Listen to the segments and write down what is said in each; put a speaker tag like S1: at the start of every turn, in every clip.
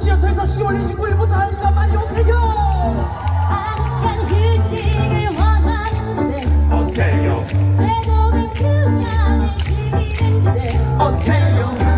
S1: 시어터에서 10월 29일부터 하니까 많이 오세요.
S2: 악한 휴식을 원하는데
S1: 오세요.
S2: 최고의 휴양을 즐기는데.
S1: 오세요.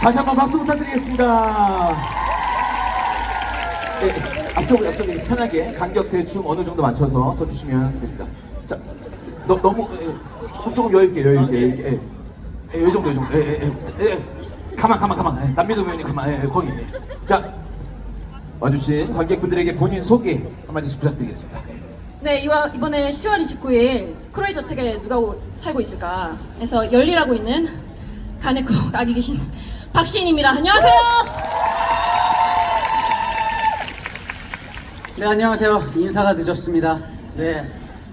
S1: 다시 한번 박수 부탁드리겠습니다. 네, 앞쪽 앞쪽에 편하게 간격 대충 어느 정도 맞춰서 서주시면 됩니다. 자, 너, 너무 예, 조금 조금 여유 있게 여유 있게 여유 있게. 예, 예, 이 정도 이 정도. 예, 예, 예, 예. 가만 가만 가만. 예, 남미도 배우님 가만. 예, 예, 거기. 예. 자, 와주신 관객분들에게 본인 소개 한마디씩 부탁드리겠습니다. 예.
S2: 네, 이번에 10월 29일 크로이 저택에 누가 오- 살고 있을까 해서 열일하고 있는 가네코 아기 계신 박시인입니다. 안녕하세요.
S3: 네 안녕하세요. 인사가 늦었습니다. 네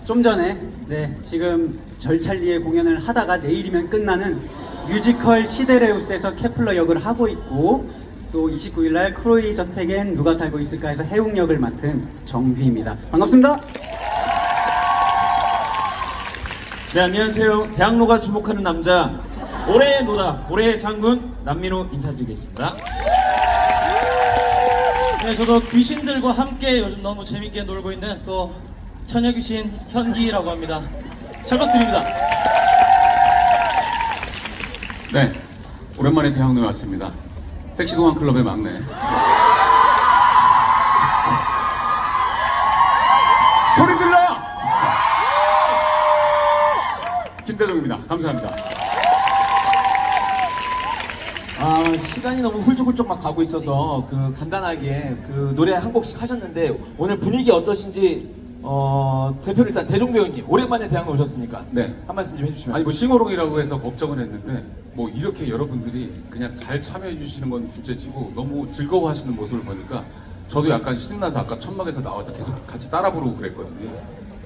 S3: 좀 전에 네 지금 절찰리에 공연을 하다가 내일이면 끝나는 뮤지컬 시데레우스에서 케플러 역을 하고 있고 또 29일 날 크로이 저택엔 누가 살고 있을까 해서 해웅 역을 맡은 정휘입니다. 반갑습니다.
S4: 네 안녕하세요. 대학로가 주목하는 남자 올해의 노다 올해의 장군 남민호 인사드리겠습니다
S5: 네, 저도 귀신들과 함께 요즘 너무 재밌게 놀고 있는 또 처녀 귀신 현기라고 합니다. 잘 부탁드립니다.
S6: 네, 오랜만에 대학로에 왔습니다. 섹시동안 클럽의 막내. 소리 질러! 김대종입니다. 감사합니다.
S1: 아 시간이 너무 훌쩍훌쩍 막 가고 있어서 그 간단하게 그 노래 한 곡씩 하셨는데 오늘 분위기 어떠신지 어 대표로 일단 대종 배우님 오랜만에 대학 오셨으니까
S6: 네.
S1: 한 말씀 좀 해주시면
S6: 아니 뭐 싱어롱이라고 해서 걱정은 했는데 뭐 이렇게 여러분들이 그냥 잘 참여해 주시는 건 둘째치고 너무 즐거워하시는 모습을 보니까 저도 약간 신나서 아까 천막에서 나와서 계속 같이 따라 부르고 그랬거든요.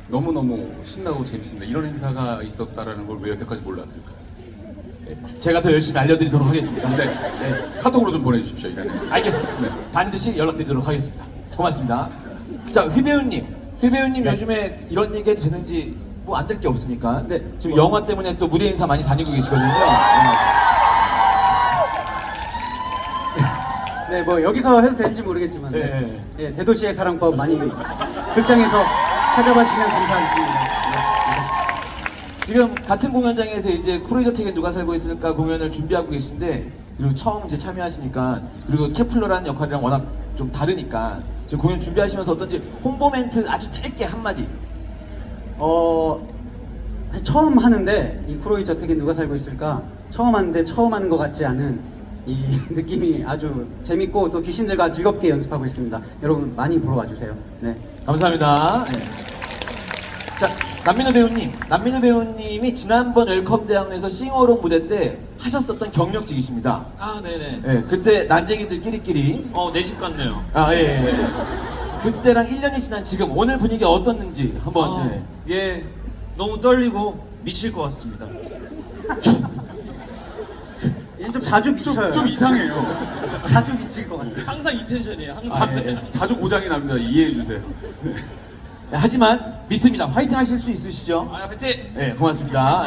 S6: 너무너무 신나고 재밌습니다. 이런 행사가 있었다라는 걸 왜 여태까지 몰랐을까요?
S1: 제가 더 열심히 알려드리도록 하겠습니다.
S6: 네.
S1: 네.
S6: 카톡으로 좀 보내주십시오. 이래는.
S1: 알겠습니다.
S6: 네.
S1: 반드시 연락드리도록 하겠습니다. 고맙습니다. 자, 휘 배우님. 휘 배우님 요즘에 이런 얘기 해도 되는지 뭐 안 될 게 없으니까.
S3: 네.
S1: 지금 영화 때문에 또 무대 행사 많이 다니고 계시거든요. 네.
S3: 네뭐 여기서 해도 되는지 모르겠지만 네.
S1: 네.
S3: 네, 대도시의 사랑법 많이 극장에서 찾아봐 주시면 감사하겠습니다 네,
S1: 지금 같은 공연장에서 이제 크루이저택에 누가 살고 있을까 공연을 준비하고 계신데 그리고 처음 이제 참여하시니까 그리고 케플러라는 역할이랑 워낙 좀 다르니까 지금 공연 준비하시면서 어떤지 홍보 멘트 아주 짧게 한마디
S3: 어 사실 처음 하는데 이 크로이 저택에 누가 살고 있을까 처음 하는데 처음 하는 것 같지 않은 이 느낌이 아주 재밌고 또 귀신들과 즐겁게 연습하고 있습니다. 여러분 많이 보러 와주세요. 네.
S1: 감사합니다. 네. 자, 남민호 배우님. 남민호 배우님이 지난번 웰컴 대학로에서 싱어롱 무대 때 하셨었던 경력직이십니다.
S4: 아 네네
S1: 예, 그때 난쟁이들 끼리끼리.
S4: 어 내 집 같네요
S1: 아, 예, 예. 예. 그때랑 1년이 지난 지금 오늘 분위기 어떻는지 한번.
S4: 아,
S1: 예.
S4: 예 너무 떨리고 미칠 것 같습니다
S3: 좀 자주 미쳐요.
S6: 좀 이상해요.
S3: 자주 미칠 것 같아요.
S5: 항상 이 텐션이에요. 항상.
S1: 아, 예.
S6: 자주 고장이 납니다. 이해해 주세요.
S1: 네, 하지만 믿습니다. 화이팅 하실 수 있으시죠?
S4: 아 화이팅
S1: 네, 고맙습니다.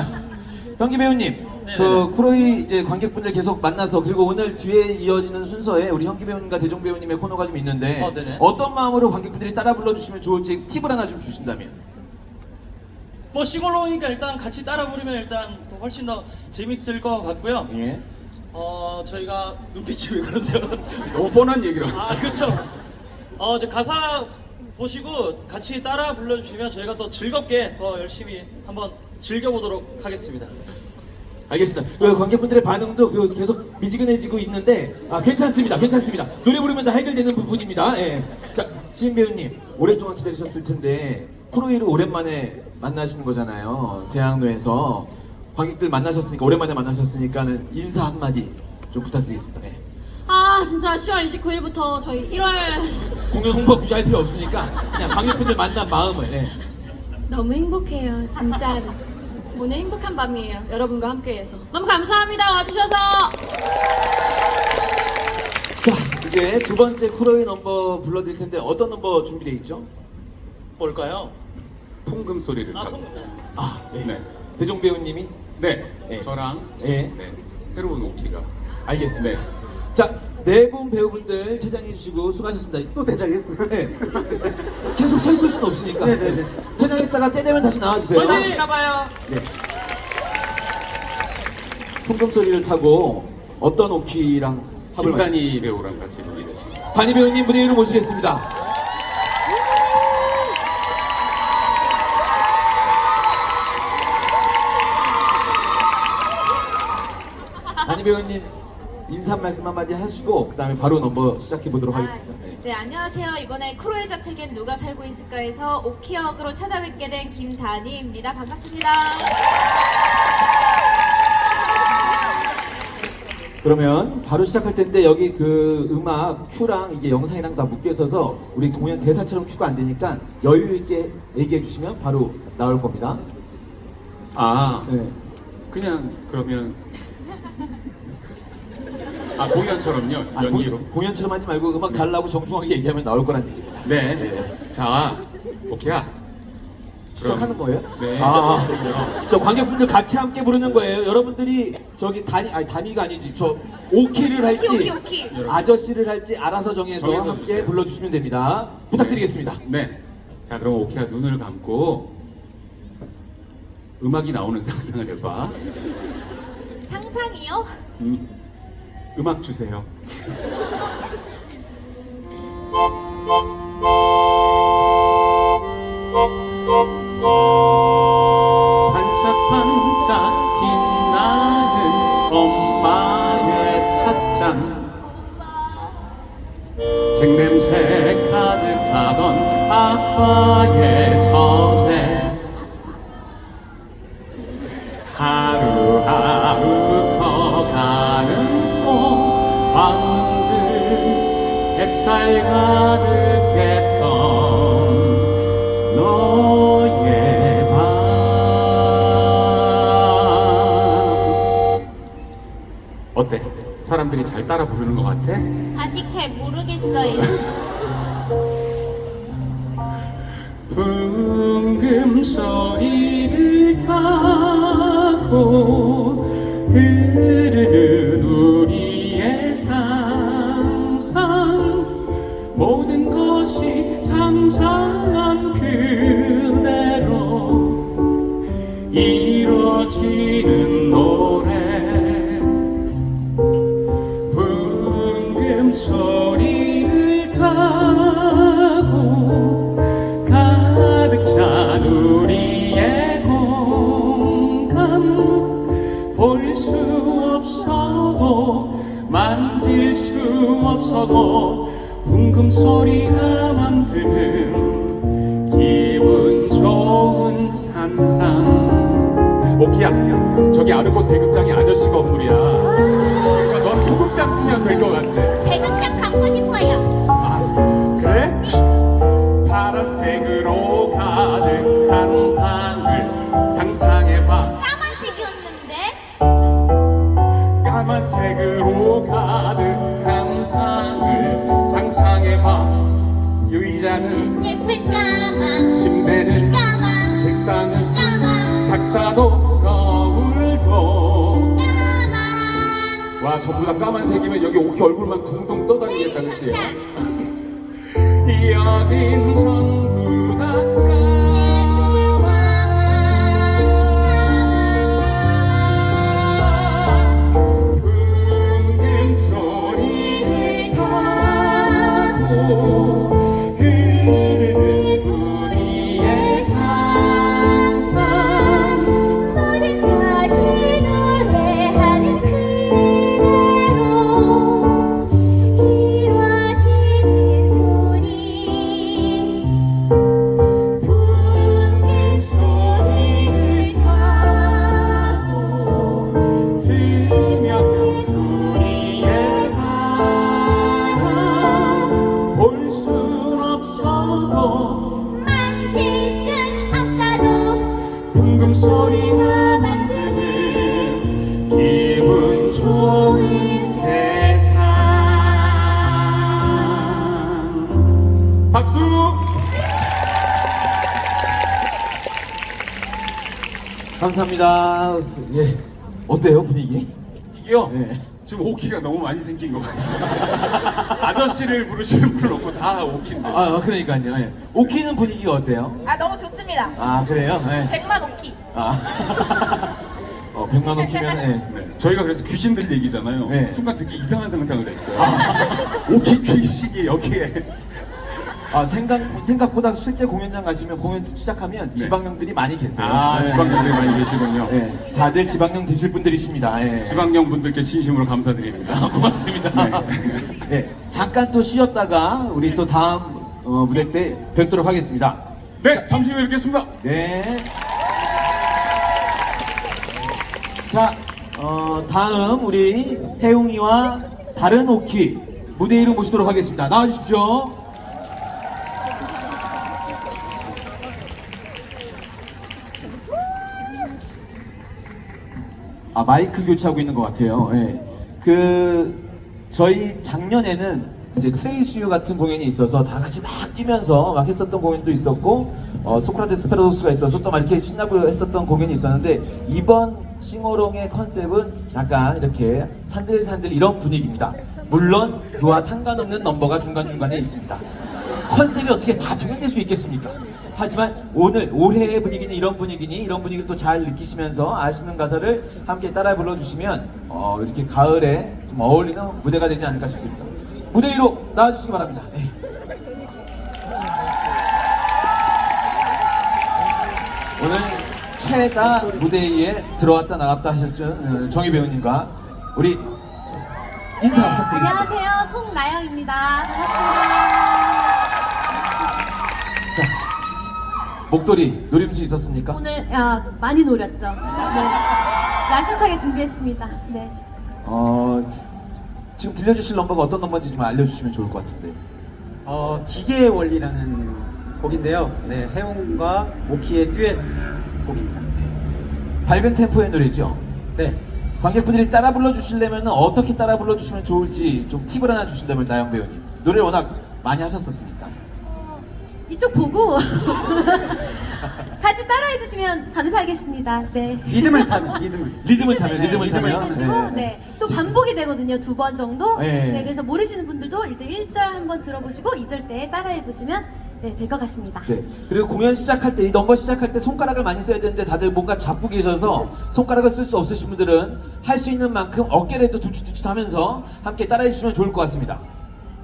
S1: 현기 배우님,
S5: 네네네.
S1: 그 크로이 이제 관객분들 계속 만나서 그리고 오늘 뒤에 이어지는 순서에 우리 현기 배우님과 대종 배우님의 코너가 좀 있는데
S5: 어, 네네.
S1: 어떤 마음으로 관객분들이 따라 불러주시면 좋을지 팁을 하나 좀 주신다면.
S5: 뭐 시골로니까 일단 같이 따라 부르면 일단 더 훨씬 더 재밌을 것 같고요.
S1: 예.
S5: 어 저희가 눈빛이 왜 그러세요?
S6: 너무 뻔한 얘기로.
S5: 아 그렇죠. 어, 저 가사 보시고 같이 따라 불러주시면 저희가 더 즐겁게 더 열심히 한번 즐겨보도록 하겠습니다.
S1: 알겠습니다. 그 관객분들의 반응도 그 계속 미지근해지고 있는데 아 괜찮습니다, 괜찮습니다. 노래 부르면 다 해결되는 부분입니다. 예. 자, 시인 배우님 오랫동안 기다리셨을 텐데 크로이를 오랜만에 만나시는 거잖아요. 대학로에서 관객들 만나셨으니까 오랜만에 만나셨으니까는 인사 한마디 좀 부탁드리겠습니다. 네.
S2: 아아 진짜 10월 29일부터 저희 1월
S1: 공연 홍보 굳이 할 필요 없으니까 그냥 관객분들 만난 마음을. 예.
S2: 너무 행복해요 진짜로 오늘 행복한 밤이에요 여러분과 함께해서 너무 감사합니다 와주셔서
S1: 자 이제 두 번째 쿠로이 넘버 불러드릴 텐데 어떤 넘버 준비돼 있죠?
S5: 뭘까요?
S6: 풍금 소리를
S5: 아,
S6: 타고.
S1: 아 네.
S6: 네.
S1: 대종 배우님이
S6: 네.
S1: 네.
S6: 저랑
S1: 네.
S6: 네. 새로운 오키가.
S1: 알겠습니다. 자, 네 분 배우분들 퇴장해 주시고 수고하셨습니다.
S3: 또 대장님?
S1: 네. 계속 서 있을 수는 없으니까.
S3: 네네네.
S1: 퇴장했다가 때 되면 다시 나와주세요.
S5: 화이팅! 가봐요.
S1: 네. 풍금 소리를 타고 어떤 오키랑 합을 맞
S6: 김단희 배우랑 같이 부르게 됐습니다.
S1: 단희 배우님 무대 위로 모시겠습니다. 단희 배우님 인사 말씀 한마디 하시고 그 다음에 바로 넘버 시작해 보도록 하겠습니다. 네.
S7: 네, 안녕하세요. 이번에 크로의 저택엔 누가 살고 있을까에서 오키역으로 찾아뵙게 된 김다니입니다. 반갑습니다.
S1: 그러면 바로 시작할 텐데 여기 그 음악 큐랑 이게 영상이랑 다 묶여 있어서 우리 공연 대사처럼 큐가 안 되니까 여유 있게 얘기해 주시면 바로 나올 겁니다.
S6: 아,
S1: 네.
S6: 그냥 그러면 아 공연처럼요
S1: 아,
S6: 연기로.
S1: 공, 공연처럼 하지 말고 음악 달라고 정중하게 얘기하면 나올 거란 얘기입니다.
S6: 네.
S1: 네.
S6: 자, 오케이야.
S1: 시작하는 거예요?
S6: 네.
S1: 아,
S6: 그럼요.
S1: 저 관객분들 같이 함께 부르는 거예요. 여러분들이 저기 단위 아니 단위가 아니지. 저 오키를 할지
S7: 오키, 오키, 오키.
S1: 아저씨를 할지 알아서 정해서
S6: 정해서
S1: 함께
S6: 주세요.
S1: 불러주시면 됩니다. 부탁드리겠습니다.
S6: 네. 자, 그럼 오케이야 눈을 감고 음악이 나오는 상상을 해봐.
S7: 상상이요?
S6: 음, 음악 주세요. 햇살 가득했던 너의 밤 어때? 사람들이 잘 따라 부르는 것 같아?
S7: 아직 잘 모르겠어요.
S6: 붕금 소리 이루어지는 노래. 붕금 소리를 타고 가득 찬 우리의 공간. 볼 수 없어도 만질 수 없어도 붕금 소리가 만드는 저기 아르고 대극장에 아저씨 건물이야. 그러니까 넌 소극장 쓰면 될 것 같아.
S7: 대극장 가고 싶어요.
S6: 아, 그래? 파란색으로 가득한 방을 상상해봐.
S7: 까만색이었는데?
S6: 까만색으로 가득한 방을 상상해봐. 의자는
S7: 예쁜 까만
S6: 침대는
S7: 까만
S6: 책상은
S7: 까만.
S6: 탁자도 와 전부 다 까만색이면 여기 오키 얼굴만 둥둥 떠다니겠다 그치? 여긴 전
S1: 감사합니다. 예. 어때요 분위기?
S6: 이게요.
S1: 네.
S6: 지금 오키가 너무 많이 생긴 것 같아요. 아저씨를 부르시는 분 없고 다 오키인데.
S1: 아 그러니까요. 예. 오키는 분위기가 어때요?
S2: 아 너무 좋습니다.
S1: 아 그래요? 예.
S2: 100만 오키.
S1: 아. 어, 100만 원 키면 예.
S6: 네, 저희가 그래서 귀신들 얘기잖아요.
S1: 네.
S6: 순간 되게 이상한 상상을 했어요. 오키 귀신이 여기에.
S1: 아 생각 생각보다 실제 공연장 가시면 공연 시작하면
S6: 네.
S1: 지방령들이 많이 계세요.
S6: 아,
S1: 네.
S6: 지방령들이 많이 계시군요.
S1: 네, 다들 지방령 되실 분들이십니다. 예.
S6: 지방령 분들께 진심으로 감사드립니다.
S1: 아, 고맙습니다.
S6: 네.
S1: 네, 잠깐 또 쉬었다가 우리 또 다음 어, 무대 때 뵙도록 하겠습니다.
S6: 네, 잠시 후에 뵙겠습니다.
S1: 네. 자, 어, 다음 우리 혜웅이와 다른 오키 무대 위로 모시도록 하겠습니다. 나와주십시오. 아 마이크 교체하고 있는 것 같아요. 예. 그 저희 작년에는 이제 트레이스유 같은 공연이 있어서 다 같이 막 뛰면서 막 했었던 공연도 있었고 어, 소크라테스 페라도스가 있어서 또 막 이렇게 신나고 했었던 공연이 있었는데 이번 싱어롱의 컨셉은 약간 이렇게 산들산들 이런 분위기입니다. 물론 그와 상관없는 넘버가 중간중간에 있습니다. 컨셉이 어떻게 다 동일될 수 있겠습니까? 하지만 오늘 올해의 분위기는 이런 분위기니 이런 분위기를 또 잘 느끼시면서 아시는 가사를 함께 따라 불러주시면 어, 이렇게 가을에 좀 어울리는 무대가 되지 않을까 싶습니다. 무대 위로 나와주시기 바랍니다. 예. 오늘 최다 무대 위에 들어왔다 나갔다 하셨죠 어, 정희 배우님과 우리 인사 부탁드리겠습니다.
S8: 안녕하세요. 송나영입니다. 반갑습니다.
S1: 목도리 노림수 있었습니까?
S8: 오늘 아, 많이 노렸죠. 네. 야심차게 준비했습니다. 네.
S1: 어 지금 들려주실 넘버가 어떤 넘버인지 좀 알려주시면 좋을 것 같은데.
S3: 어, 기계의 원리라는 곡인데요. 네, 해웅과 오키의 듀엣 곡입니다.
S1: 밝은 템포의 노래죠.
S3: 네.
S1: 관객분들이 따라 불러주시려면 어떻게 따라 불러주시면 좋을지 좀 팁을 하나 주신다면 나영 배우님. 노래를 워낙 많이 하셨었으니까.
S8: 어, 이쪽 보고 같이 따라해 주시면 감사하겠습니다. 네.
S3: 리듬을 타면 리듬을.
S1: 리듬을 타면
S8: 네,
S1: 리듬을 타면.
S8: 타시고 네. 또 반복이 되거든요. 두 번 정도.
S1: 네.
S8: 네. 그래서 모르시는 분들도 일단 1절 한번 들어보시고 2절 때 따라해 보시면 네, 될 것 같습니다.
S1: 네. 그리고 공연 시작할 때 이 넘버 시작할 때 손가락을 많이 써야 되는데 다들 뭔가 잡고 계셔서 손가락을 쓸 수 없으신 분들은 할 수 있는 만큼 어깨라도 둠칫둠칫 하면서 함께 따라해 주시면 좋을 것 같습니다.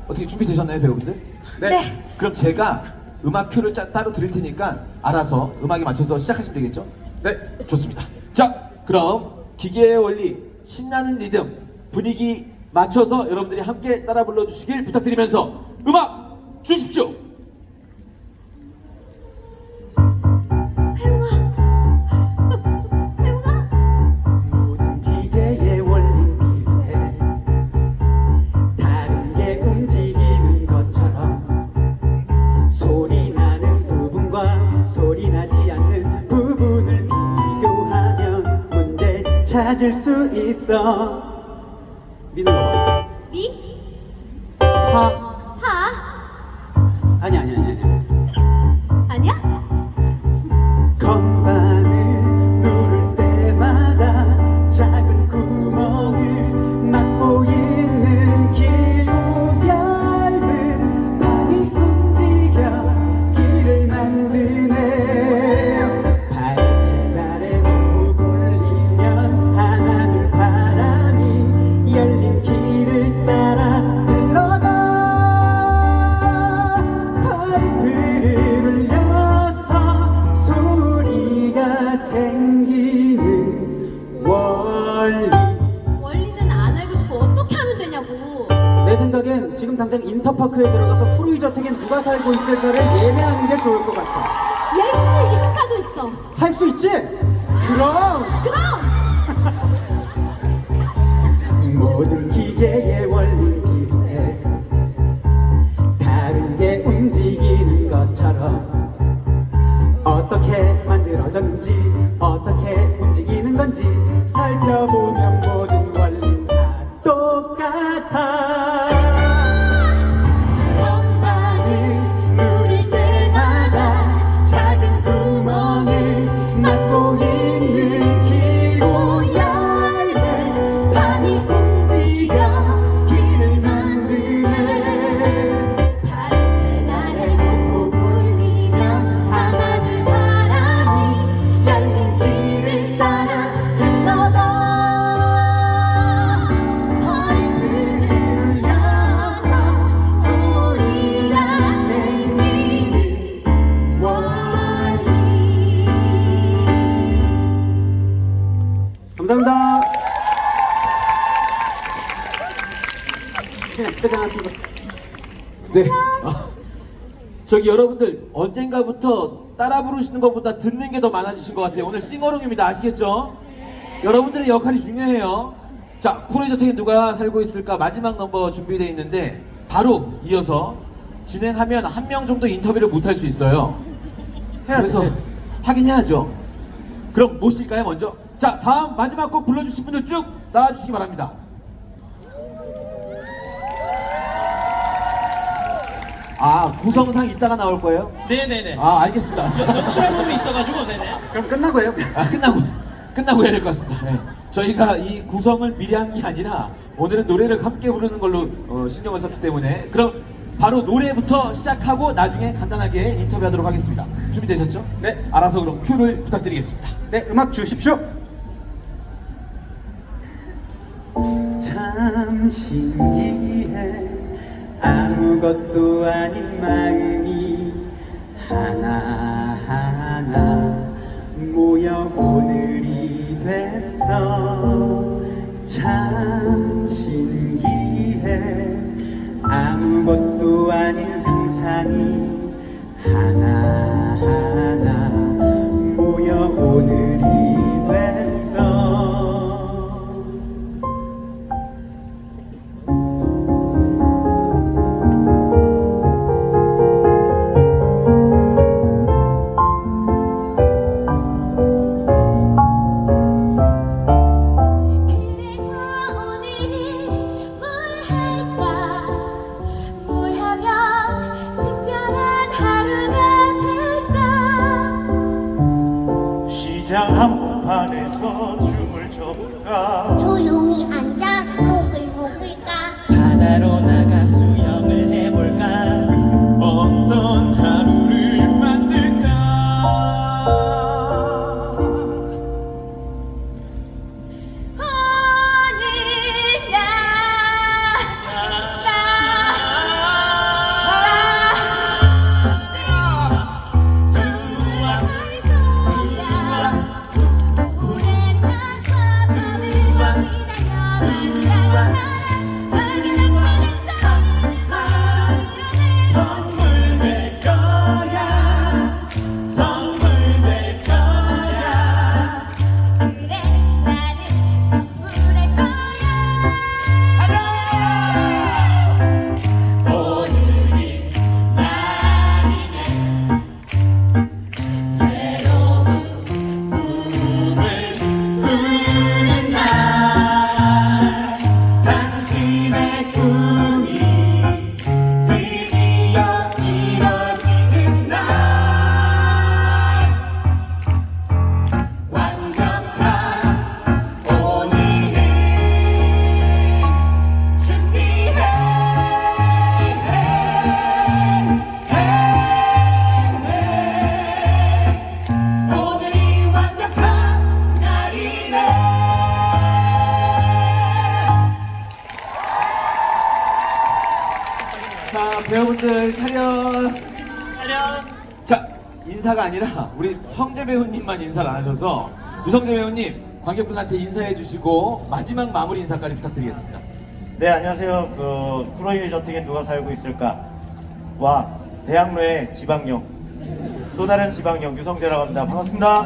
S1: 어떻게 준비되셨나요, 배우분들?
S8: 네.
S1: 그럼 제가 음악 큐를 짜- 따로 드릴 테니까 알아서 음악에 맞춰서 시작하시면 되겠죠?
S3: 네.
S1: 좋습니다. 자, 그럼 기계의 원리, 신나는 리듬, 분위기 맞춰서 여러분들이 함께 따라 불러주시길 부탁드리면서 음악 주십시오.
S3: 찾을 수 있어 누가 살고 있을까를 예매하는 게 좋을 것 같아
S8: 예스 24도 있어.
S3: 할 수 있지?
S1: 저기 여러분들 언젠가부터 따라 부르시는 것보다 듣는 게 더 많아지신 것 같아요. 오늘 싱어롱입니다. 아시겠죠? 여러분들의 역할이 중요해요. 자, 코레저택에 누가 살고 있을까 마지막 넘버 준비되어 있는데 바로 이어서 진행하면 한 명 정도 인터뷰를 못 할 수 있어요. 그래서 하긴 해야죠. 그럼 모실까요 먼저? 자, 다음 마지막 곡 불러주신 분들 쭉 나와주시기 바랍니다. 아, 구성상 이따가 나올 거예요?
S5: 네네네.
S1: 아, 알겠습니다.
S5: 연출할 부분이 있어가지고 네네.
S3: 그럼 끝나고 해요.
S1: 아, 끝나고 끝나고 해야 될 것 같습니다. 네. 저희가 이 구성을 미리 한 게 아니라 오늘은 노래를 함께 부르는 걸로 어, 신경을 썼기 때문에 그럼 바로 노래부터 시작하고 나중에 간단하게 인터뷰하도록 하겠습니다. 준비되셨죠?
S3: 네.
S1: 알아서 그럼 큐를 부탁드리겠습니다.
S3: 네, 음악 주십시오. 참 신기해 아무것도 아닌 마음이 하나하나 모여 오늘이 됐어. 참 신기해 아무것도 아닌 상상이
S9: 한복판에서 춤을 춰볼까?
S10: 조용히 앉아
S1: 아니라 우리 형제 배우님만 인사를 안 하셔서 유성재 배우님 관객분한테 인사해 주시고 마지막 마무리 인사까지 부탁드리겠습니다.
S9: 네 안녕하세요. 그 쿠로이 저택에 누가 살고 있을까? 와 대학로의 지방역 또 다른 지방역 유성재라고 합니다. 반갑습니다.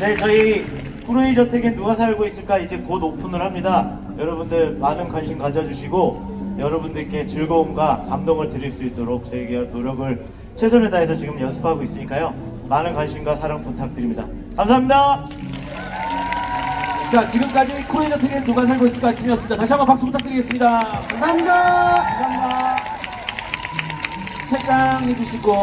S9: 네 저희 쿠로이 저택에 누가 살고 있을까? 이제 곧 오픈을 합니다. 여러분들 많은 관심 가져주시고 여러분들께 즐거움과 감동을 드릴 수 있도록 저희가 노력을 최선을 다해서 지금 연습하고 있으니까요 많은 관심과 사랑 부탁드립니다 감사합니다
S1: 자, 지금까지 코레이저 택엔 누가 살고 있을까 팀이었습니다. 다시 한번 박수 부탁드리겠습니다. 감사합니다. 감사합니다. 퇴장 해 주시고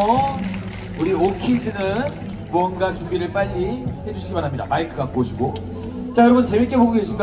S1: 우리 오키즈는 무언가 준비를 빨리 해주시기 바랍니다. 마이크 갖고 오시고. 자, 여러분 재밌게 보고 계신가요?